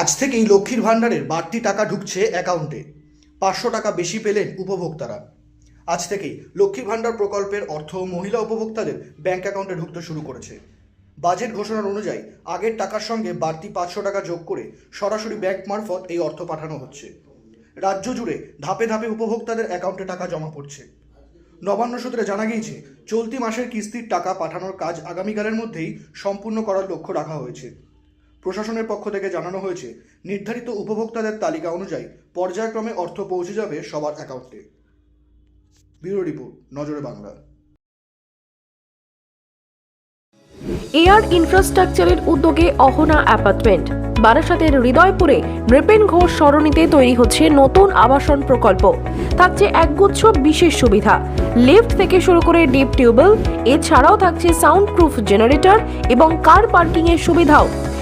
আজ থেকেই লক্ষ্মীর ভাণ্ডারের বাড়তি টাকা ঢুকছে অ্যাকাউন্টে। পাঁচশো টাকা বেশি পেলেন উপভোক্তারা। আজ থেকেই লক্ষ্মীর ভাণ্ডার প্রকল্পের অর্থ মহিলা উপভোক্তাদের ব্যাংক অ্যাকাউন্টে ঢুকতে শুরু করেছে। বাজেট ঘোষণার অনুযায়ী আগের টাকার সঙ্গে বাড়তি পাঁচশো টাকা যোগ করে সরাসরি ব্যাংক মারফত এই অর্থ পাঠানো হচ্ছে। রাজ্য জুড়ে ধাপে ধাপে উপভোক্তাদের অ্যাকাউন্টে টাকা জমা পড়ছে। নবান্ন সূত্রে জানা গিয়েছে, চলতি মাসের কিস্তির টাকা পাঠানোর কাজ আগামীকালের মধ্যেই সম্পূর্ণ করার লক্ষ্য রাখা হয়েছে। প্রশাসনের পক্ষ থেকে জানানো হয়েছে, নির্ধারিত উপভোক্তাদের তালিকা অনুযায়ী পর্যায়ক্রমে অর্থ পৌঁছে যাবে সবার অ্যাকাউন্টে। ব্যুরো রিপোর্ট, নজরে বাংলা। এয়ার ইনফ্রাস্ট্রাকচারের উদ্যোগে অহনা অ্যাপার্টমেন্ট। বারাসাতের হৃদয়পুরে নৃপেন ঘোষ সরণিতে তৈরি হচ্ছে নতুন আবাসন প্রকল্প। থাকছে একগুচ্ছ বিশেষ সুবিধা। লিফট থেকে শুরু করে ডিপ টিউবওয়েল, এছাড়াও থাকছে সাউন্ড প্রুফ জেনারেটর এবং কার পার্কিংয়ের সুবিধাও।